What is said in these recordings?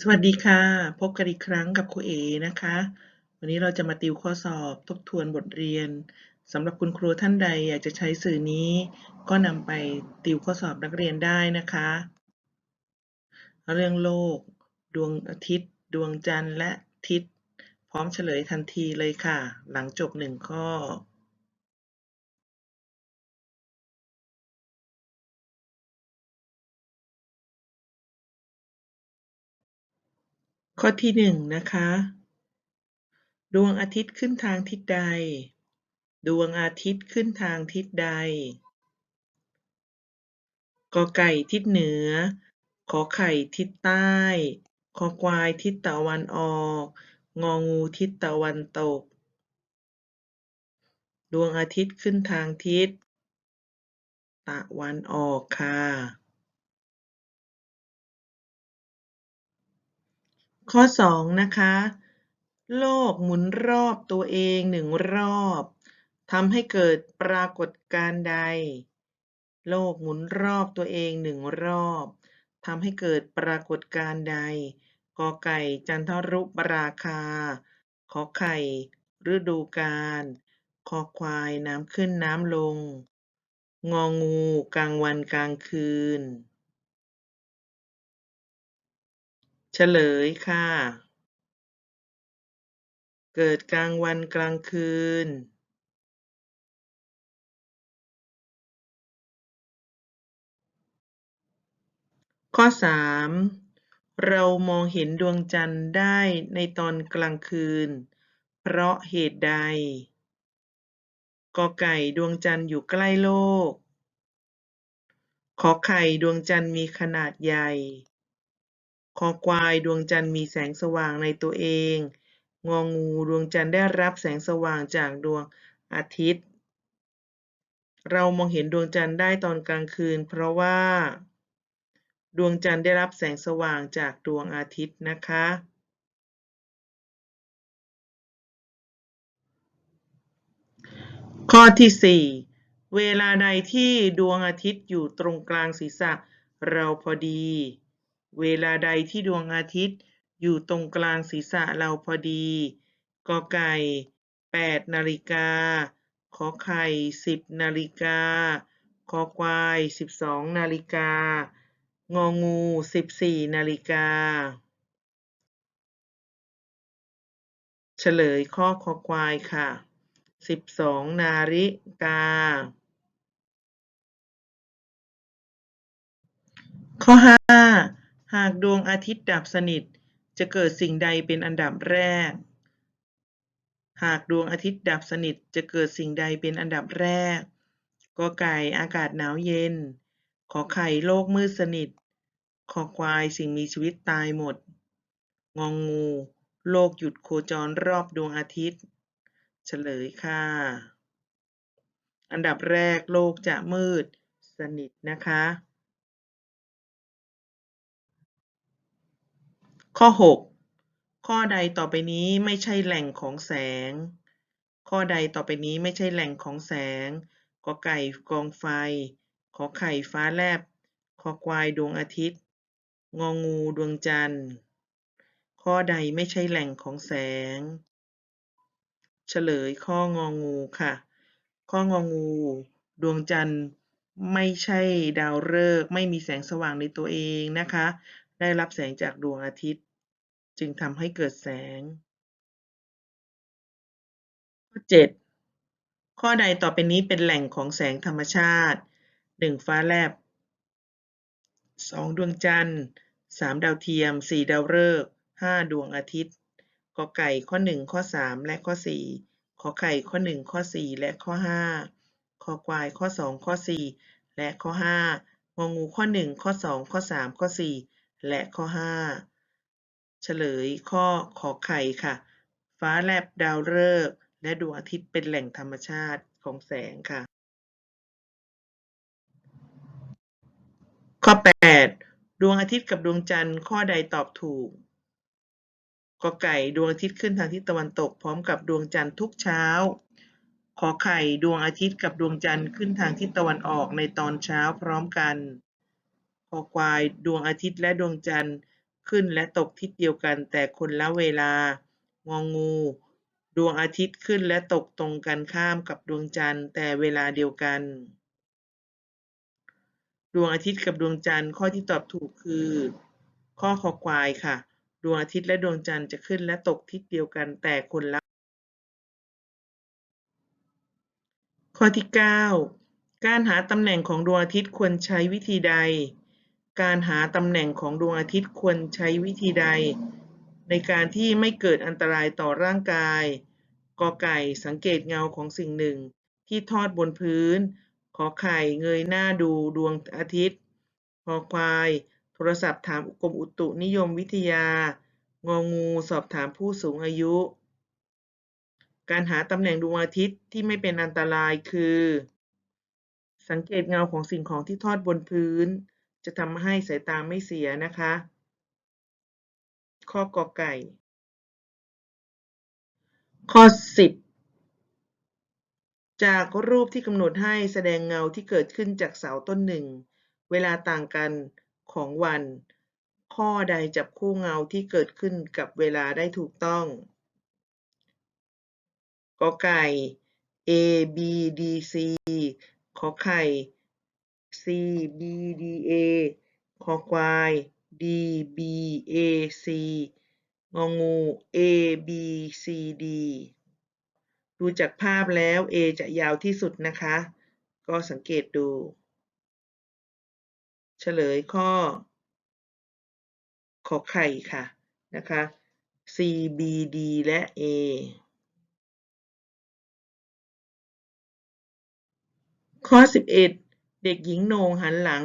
สวัสดีค่ะ พบกันอีกครั้งกับครูเอนะคะ วันนี้เราจะมาติวข้อสอบทบทวนบทเรียนสำหรับคุณครูท่านใดอยากจะใช้สื่อนี้ ก็นำไปติวข้อสอบนักเรียนได้นะคะ เรื่องโลก ดวงอาทิตย์ ดวงจันทร์และทิศพร้อมเฉลยทันทีเลยค่ะ หลังจบหนึ่งข้อ ข้อที่หนึ่งนะคะ ดวงอาทิตย์ขึ้นทางทิศใด ดวงอาทิตย์ขึ้นทางทิศใด กอไก่ทิศเหนือ ขอไข่ทิศใต้ คอควายทิศตะวันออก งองูทิศตะวันตก ดวงอาทิตย์ขึ้นทางทิศ ตะวันออกค่ะ ข้อสองนะคะ โลกหมุนรอบตัวเองหนึ่งรอบทำให้เกิดปรากฏการณ์ใด โลกหมุนรอบตัวเองหนึ่งรอบทำให้เกิดปรากฏการณ์ใดกอไก่จันทรุปราคา ขอไข่ ฤดูกาลคอควายน้ำขึ้นน้ำลง งองูกลางวันกลางคืน เฉลยค่ะ เกิดกลางวันกลางคืน ข้อ 3 เรามองเห็นดวงจันทร์ได้ในตอนกลางคืน เพราะเหตุใดกอไก่ดวงจันทร์อยู่ใกล้โลก ขอไข่ดวงจันทร์มีขนาดใหญ่ คอควายดวงจันทร์มีแสงสว่างในตัวเอง งองูดวงจันทร์ได้รับแสงสว่างจากดวงอาทิตย์ เรามองเห็นดวงจันทร์ได้ตอนกลางคืน เพราะว่า ดวงจันทร์ได้รับแสงสว่างจากดวงอาทิตย์นะคะ ข้อที่ 4 เวลาใดที่ดวงอาทิตย์อยู่ตรงกลางศีรษะเราพอดี เวลาใดที่ดวงอาทิตย์อยู่ตรงกลางศีรษะเราพอดี กอไก่ 8 นาฬิกา ขอไข่ 10 นาฬิกา คอควาย 12 นาฬิกา งองู 14 นาฬิกา เฉลยข้อคอควายค่ะ 12 นาฬิกา ข้อ 5 หากดวงอาทิตย์ดับสนิท จะเกิดสิ่งใดเป็นอันดับแรก หากดวงอาทิตย์ดับสนิทจะเกิดสิ่งใดเป็นอันดับแรกกอไก่อากาศหนาวเย็น ขอไข่โลกมืดสนิทคอควายสิ่งมีชีวิตตายหมด งองู โลกหยุดโคจรรอบดวงอาทิตย์ เฉลยค่ะ อันดับแรกโลกจะมืดสนิทนะคะ ข้อ 6 ข้อใดต่อไปนี้ไม่ใช่แหล่งของแสง ข้อใดต่อไปนี้ไม่ใช่แหล่งของแสงกอไก่กองไฟ ขอไข่ฟ้าแลบ คอควายดวงอาทิตย์ งองูดวงจันทร์ ข้อใดไม่ใช่แหล่งของแสง เฉลยข้ององูค่ะ ข้ององู ดวงจันทร์ไม่ใช่ดาวฤกษ์ไม่มีแสงสว่างในตัวเองนะคะ ได้รับแสงจากดวงอาทิตย์ จึงทำให้เกิดแสง ข้อ 7 ข้อใดต่อไปนี้เป็นแหล่งของแสงธรรมชาติ 1. ฟ้าแลบ 2. ดวงจันทร์ 3. ดาวเทียม 4. ดาวฤกษ์ 5. ดวงอาทิตย์กอไก่ข้อ 1 ข้อ 3 และข้อ 4 ขอไข่ข้อ 1 ข้อ 4 และข้อ5คอควายข้อ 2 ข้อ 4 และข้อ 5 งองูข้อ 1 ข้อ 2 ข้อ 3 ข้อ 4 และข้อ 5 เฉลยข้อขอไข่ค่ะ ฟ้าแลบดาวฤกษ์และดวงอาทิตย์เป็นแหล่งธรรมชาติของแสงค่ะ ข้อ 8 ดวงอาทิตย์กับดวงจันทร์ข้อใดตอบถูกกอไก่ดวงอาทิตย์ขึ้นทางทิศตะวันตก พร้อมกับดวงจันทร์ทุกเช้า ขอไข่ดวงอาทิตย์กับดวงจันทร์ขึ้นทางทิศตะวันออกในตอนเช้าพร้อมกันคอควายดวงอาทิตย์และดวงจันทร์ ขึ้นและตกทิศเดียวกันแต่คนละเวลางองู ดวงอาทิตย์ขึ้นและตกตรงกันข้ามกับดวงจันทร์ แต่เวลาเดียวกัน ดวงอาทิตย์กับดวงจันทร์ข้อที่ตอบถูกคือ ข้อคอควายค่ะ ดวงอาทิตย์และดวงจันทร์จะขึ้นและตกทิศเดียวกันแต่คนละ ข้อที่ 9 การหาตำแหน่งของดวงอาทิตย์ควรใช้วิธีใด การหาตำแหน่งของดวงอาทิตย์ควรใช้วิธีใด ในการที่ไม่เกิดอันตรายต่อร่างกาย กอไก่สังเกตเงาของสิ่งหนึ่ง ที่ทอดบนพื้น ขอไข่เงยหน้าดูดวงอาทิตย์คอควาย โทรศัพท์ถามกรมอุตุนิยมวิทยา งองูสอบถามผู้สูงอายุ การหาตำแหน่งดวงอาทิตย์ที่ไม่เป็นอันตรายคือ สังเกตเงาของสิ่งของที่ทอดบนพื้น จะทำให้สายตาไม่เสียนะคะ ข้อกอไก่ ข้อ 10 จากรูปที่กำหนดให้แสดงเงาที่เกิดขึ้นจากเสาต้นหนึ่ง เวลาต่างกันของวัน ข้อใดจับคู่เงาที่เกิดขึ้นกับเวลาได้ถูกต้องกอไก่ A B D C ขอไข่ C B D A คอควาย D B A C งองู A B C D ดูจากภาพแล้ว A จะยาวที่สุดนะคะ ก็สังเกตดู เฉลยข้อ ขอไข่ค่ะนะคะ C B D และ A ข้อ 11 เด็กหญิงโหนงหันหลัง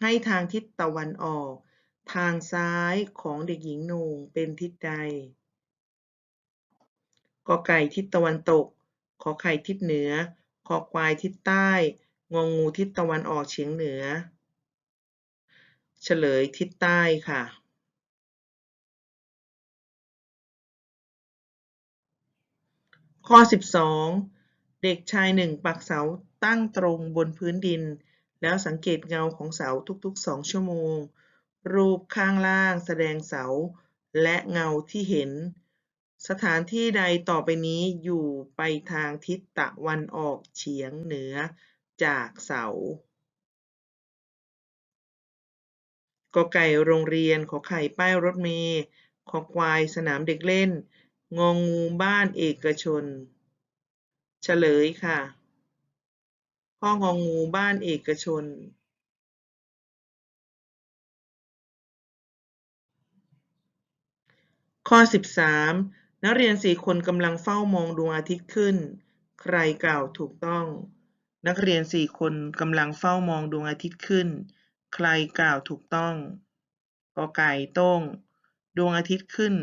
ให้ทางทิศตะวันออก ทางซ้ายของเด็กหญิงโหนงเป็นทิศใดกอไก่ทิศตะวันตก ขอไข่ทิศเหนือคอควายทิศใต้ งองูทิศตะวันออกเฉียงเหนือ เฉลยทิศใต้ค่ะข้อ 12 เด็กชายหนึ่งปักเสาตั้งตรงบนพื้นดิน แล้วสังเกตเงาของเสาทุกๆ 2 ชั่วโมง รูปข้างล่างแสดงเสา และเงาที่เห็น สถานที่ใดต่อไปนี้อยู่ไปทางทิศตะวันออกเฉียงเหนือจากเสากอไก่โรงเรียน ขอไข่ป้ายรถเมล์คอควายสนามเด็กเล่น งองูบ้านเอกชน เฉลยค่ะ ข้ององูบ้านเอกชนข้อ 13 นักเรียนสี่คนกำลังเฝ้ามองดวงอาทิตย์ขึ้น ใครกล่าวถูกต้อง นักเรียนสี่คนกำลังเฝ้ามองดวงอาทิตย์ขึ้น ใครกล่าวถูกต้องกอไก่โต้ง ดวงอาทิตย์ขึ้น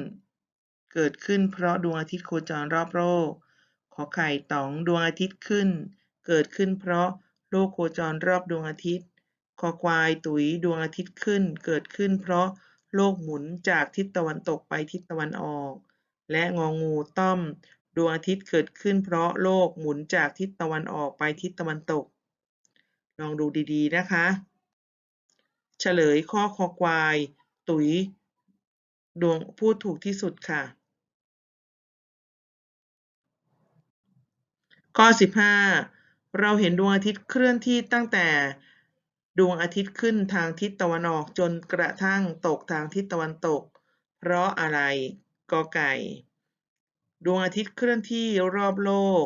เกิดขึ้นเพราะดวงอาทิตย์โคจรรอบโลกขอไข่ต๋องดวงอาทิตย์ขึ้น เกิดขึ้นเพราะโลกโคจรรอบดวงอาทิตย์ คอควายตุ๋ยดวงอาทิตย์ขึ้น เกิดขึ้นเพราะโลกหมุนจากทิศตะวันตกไปทิศตะวันออก และงองูต้อม ดวงอาทิตย์เกิดขึ้นเพราะโลกหมุนจากทิศตะวันออกไปทิศตะวันตก ลองดูดีๆนะคะ เฉลยข้อคอควาย ตุ๋ย ดวงพูดถูกที่สุดค่ะ ข้อ 15 เราเห็นดวงอาทิตย์เคลื่อนที่ตั้งแต่ดวงอาทิตย์ขึ้นทางทิศตะวันออกจนกระทั่งตกทางทิศตะวันตก เพราะอะไรกอไก่ ดวงอาทิตย์เคลื่อนที่รอบโลก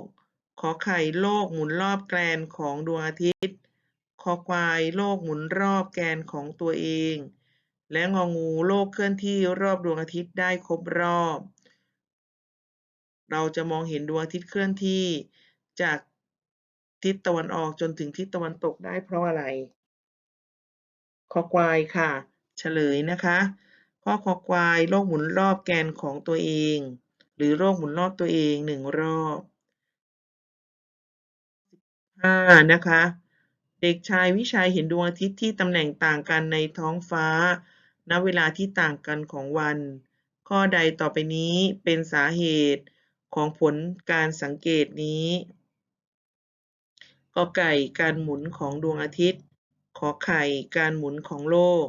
ขอไข่โลกหมุนรอบแกนของดวงอาทิตย์ คอควายโลกหมุนรอบแกนของตัวเอง และงองูโลกเคลื่อนที่รอบดวงอาทิตย์ได้ครบรอบ เราจะมองเห็นดวงอาทิตย์เคลื่อนที่จาก ทิศตะวันออกจนถึงทิศตะวันตกได้เพราะอะไรคอควายค่ะ เฉลยนะคะข้อคอควายโลกหมุนรอบแกนของตัวเอง หรือโลกหมุนรอบตัวเองหนึ่งรอบห้านะคะ เด็กชายวิชัยเห็นดวงอาทิตย์ที่ตำแหน่งต่างกันในท้องฟ้า ณ เวลาที่ต่างกันของวัน ข้อใดต่อไปนี้เป็นสาเหตุของผลการสังเกตนี้ กอไก่การหมุนของดวงอาทิตย์ ขอไข่การหมุนของโลก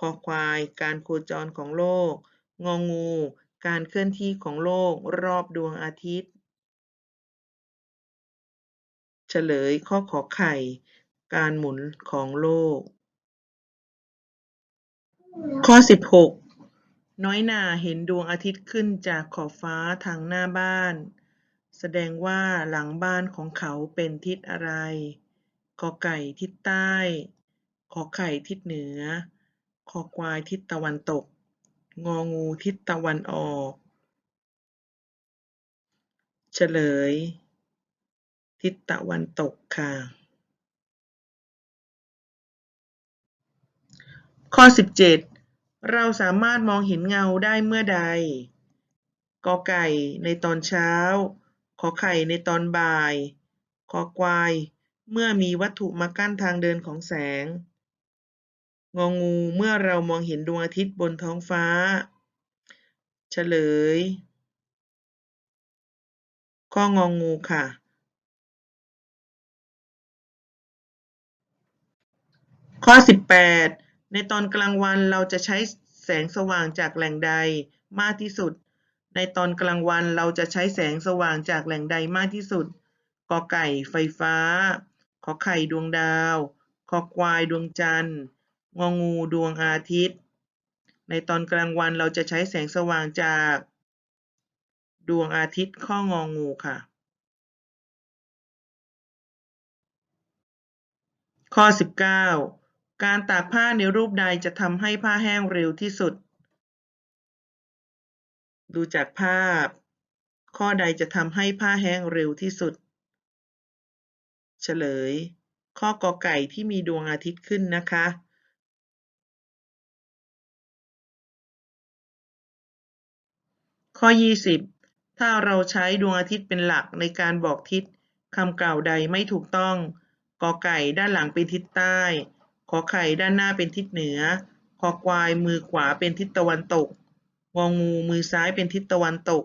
คอควาย การโคจรของโลก งองู การเคลื่อนที่ของโลกรอบดวงอาทิตย์ เฉลยข้อขอไข่ การหมุนของโลก ข้อ 16 น้อยนาเห็นดวงอาทิตย์ขึ้นจากขอบฟ้าทางหน้าบ้าน แสดงว่าหลังบ้านของเขาเป็นทิศอะไร กอไก่ทิศใต้ ขอไข่ทิศเหนือ คอควายทิศตะวันตก งองูทิศตะวันออก เฉลย ทิศตะวันตกค่ะ ข้อ 17 เราสามารถมองเห็นเงาได้เมื่อใดกอไก่ในตอนเช้า ขอไข่ในตอนบ่าย คอควาย เมื่อมีวัตถุมากั้นทางเดินของแสง งองู เมื่อเรามองเห็นดวงอาทิตย์บนท้องฟ้า เฉลย ข้ององูค่ะ ข้อ 18 ในตอนกลางวันเราจะใช้แสงสว่างจากแหล่งใดมากที่สุด ในตอนกลางวันเราจะใช้แสงสว่างจากแหล่งใดมากที่สุด กอไก่ไฟฟ้า ขอไข่ดวงดาวคอควายดวงจันทร์ งองูดวงอาทิตย์ ในตอนกลางวันเราจะใช้แสงสว่างจาก ดวงอาทิตย์ข้ององูค่ะ ข้อ 19 การตากผ้าในรูปใดจะทำให้ผ้าแห้งเร็วที่สุด ดูจากภาพ ข้อใดจะทำให้ผ้าแห้งเร็วที่สุด เฉลย ข้อกอไก่ที่มีดวงอาทิตย์ขึ้นนะคะ ข้อ 20 ถ้าเราใช้ดวงอาทิตย์เป็นหลักในการบอกทิศคำกล่าวใดไม่ถูกต้องกอไก่ด้านหลังเป็นทิศใต้ ขอไข่ด้านหน้าเป็นทิศเหนือคอควายมือขวาเป็นทิศตะวันตก งองูมือซ้ายเป็นทิศตะวันตก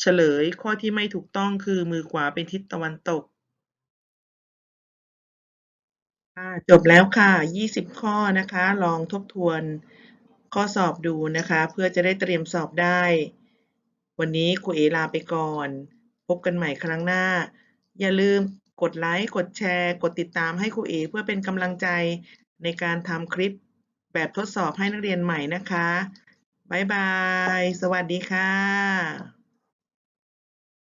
เฉลยข้อที่ไม่ถูกต้องคือมือขวาเป็นทิศตะวันตกจบแล้วค่ะ 20 ข้อนะคะ ลองทบทวนข้อสอบดูนะคะ เพื่อจะได้เตรียมสอบได้ วันนี้ครูเอลาไปก่อน พบกันใหม่ครั้งหน้า อย่าลืมกดไลค์ กดแชร์ กดติดตามให้ครูเอเพื่อเป็นกำลังใจในการทำคลิป แบบทดสอบให้นักเรียนใหม่นะคะ บ๊ายบาย สวัสดีค่ะ